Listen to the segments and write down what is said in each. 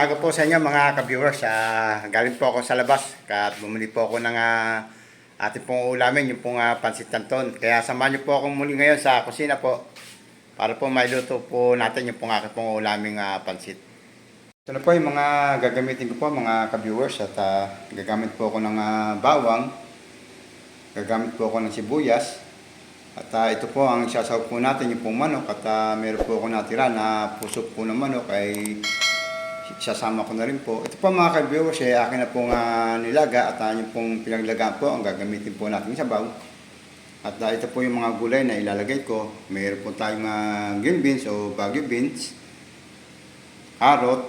umaga po sa inyo mga ka-viewers. Ah, galing po ako sa labas at bumili po ako ng uh, ating pong ulamin, yung pong ah, pansit canton. Kaya samahan niyo po akong muli ngayon sa kusina po para po mailuto po natin yung pong aking pong ulaming ah, pansit. Ito na po yung mga gagamitin ko po mga ka-viewers at ah, gagamit po ako ng ah, bawang, gagamit po ako ng sibuyas, at ah, ito po ang isasaw po natin yung pong manok at ah, meron po ako natira na puso po ng manok ay sasama ko na rin po. Ito po mga ka-viewers eh, akin na pong ah, nilaga at ah, yung pong pinaglagaan po ang gagamitin po natin sa baw. At ah, ito po yung mga gulay na ilalagay ko. Mayroon po tayong ah, green beans o bagyo beans, carrot,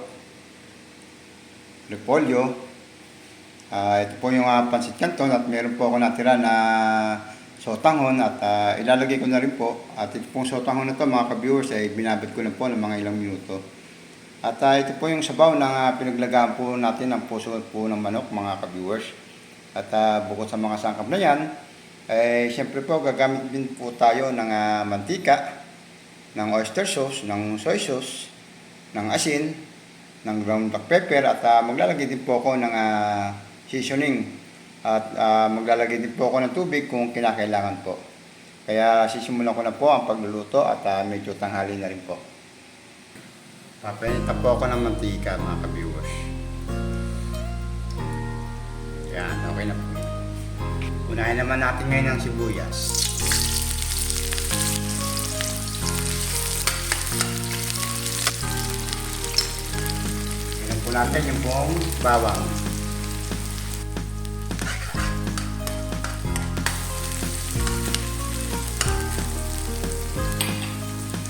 repolyo, Ah, ito po yung uh, pansit canton at meron po ako natira na sotanghon at ah, ilalagay ko na rin po. At ito pong sotanghon na to mga ka-viewers ay binabad ko na po ng mga ilang minuto. At ah, ito po yung sabaw na ah, pinaglagaan po natin ng puso po ng manok mga ka-viewers. At ah, bukod sa mga sangkap na yan, eh, siyempre po gagamit din po tayo ng ah, mantika, ng oyster sauce, ng soy sauce, ng asin, ng ground black pepper at ah, maglalagay din po ako ng ah, seasoning at ah, maglalagay din po ako ng tubig kung kinakailangan po. Kaya sisimulan ko na po ang pagluluto at ah, medyo tanghali na rin po. Papinitan po ako ng mantika mga ka-viewers. Yan, okay na po. Unahin naman natin ngayon ang sibuyas. Tingnan po natin yung buong bawang.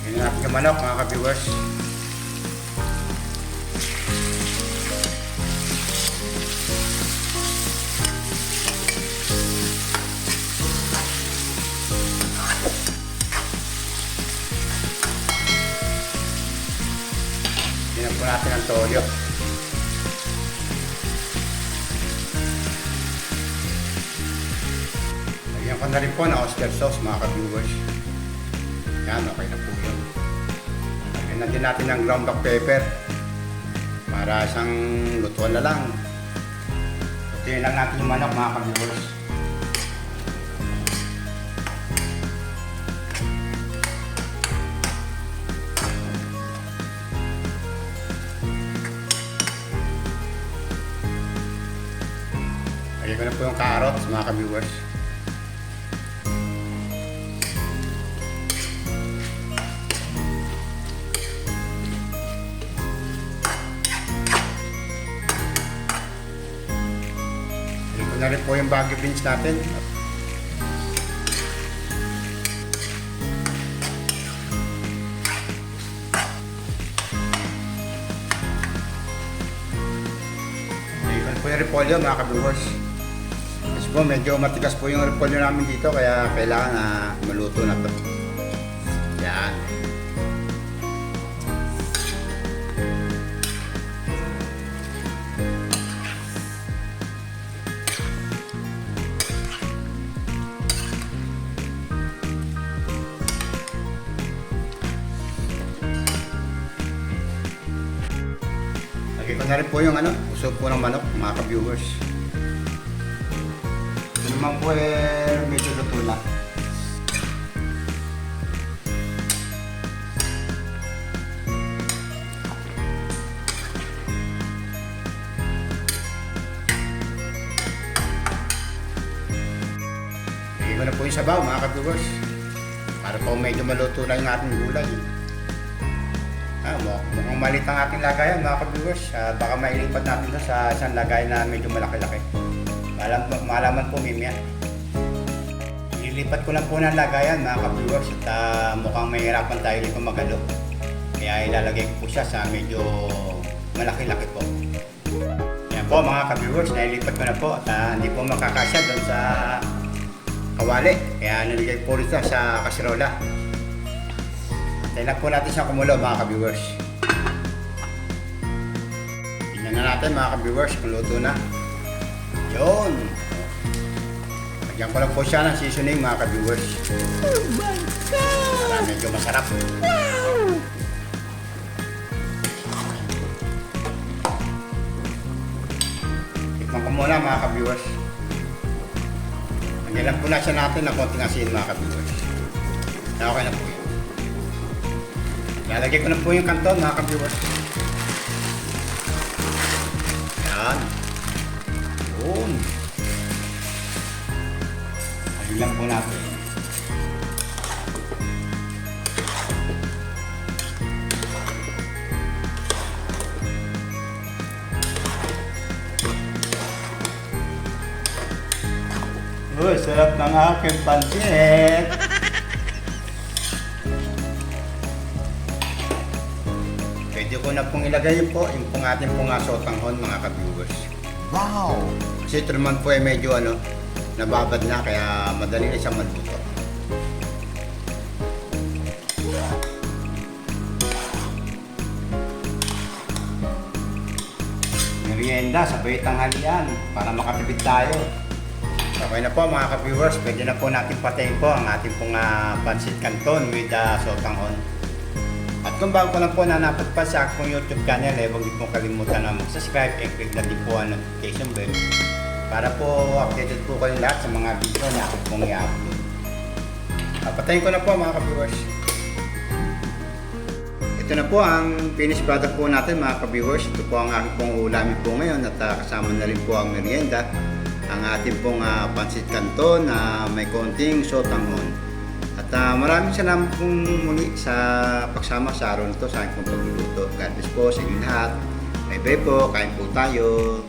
Tingnan natin yung manok mga ka-viewers. Tingnan po natin ang. Lagyan ko na rin po ng oyster sauce mga ka-viewers. Yan, okay na po yun. Lagyan na din natin ng ground black pepper. Para isang lutuan na lang. Lutuin lang natin yung manok mga ka-viewers. Po yung carrots mga ka-viewers. Ko na rin po yung bagyo beans natin. Po yung repolyo mga ka-viewers. Po medyo matigas po yung repolyo namin dito kaya kailangan na maluto na to. Yan. Lagyan ko na rin po yung ano, uso po ng manok, mga ka-viewers. Eh, medyo luto na. Ko na po yung sabaw, mga ka-viewers. Para po medyo maluto na yung ating gulay. Ah, mu- mukhang malit ang ating lagayan mga ka-viewers. Ah, baka mailipat natin ito sa isang lagayan na medyo malaki-laki. Malam, malaman po mimya. Ililipat ko lang po ng lagayan mga ka-viewers at ah, mukhang mahirapan tayo dito magalo. Kaya ilalagay ko po siya sa medyo malaki-laki po. Yan po mga ka-viewers, nailipat ko na po at ah, hindi po makakasya doon sa kawali. Kaya nilagay po rito sa kasirola. Tingnan po natin siyang kumulo mga ka-viewers. Tingnan na natin mga ka-viewers kung luto na. Yun. Lagyan ko lang po siya ng seasoning mga ka-viewers. Oh my God! Para medyo masarap. Wow! Takpan ko muna mga ka-viewers. Lagyan lang po na siya natin ng konting asin mga ka-viewers. Okay na po yun. Lalagay ko na po yung kanton mga ka-viewers. Yan. Yun. Lagyan lang po natin. Uy, sarap ng aking pansit. Pwede ko na pong ilagay po yung pong ating pong asotanghon mga ka-viewers. Wow! Kasi ito naman po ay medyo ano, nababad na kaya madali na siyang maluto. Merienda, sabay tanghalian para makatipid tayo. Okay na po mga ka-viewers, pwede na po natin patayin po ang ating pong ah, pancit canton with uh, sotanghon. At kung bago pa lang po nanapat pa sa akong YouTube channel, eh, huwag pong kalimutan na mag-subscribe and click na din po ang notification bell para po updated po kayo lahat sa mga video na ako pong i-upload. Ah, patayin ko na po mga ka-viewers. Ito na po ang finished product po natin mga ka-viewers. Ito po ang aking pong ulamin po ngayon at ah, kasama na rin po ang merienda. Ang ating pong ah, pancit canton na may konting sotanghon. Ah, maraming salamat pong muli sa pagsama sa araw nito sa aking pagluluto. God bless po sa inyo lahat. Bye bye po, kain po tayo.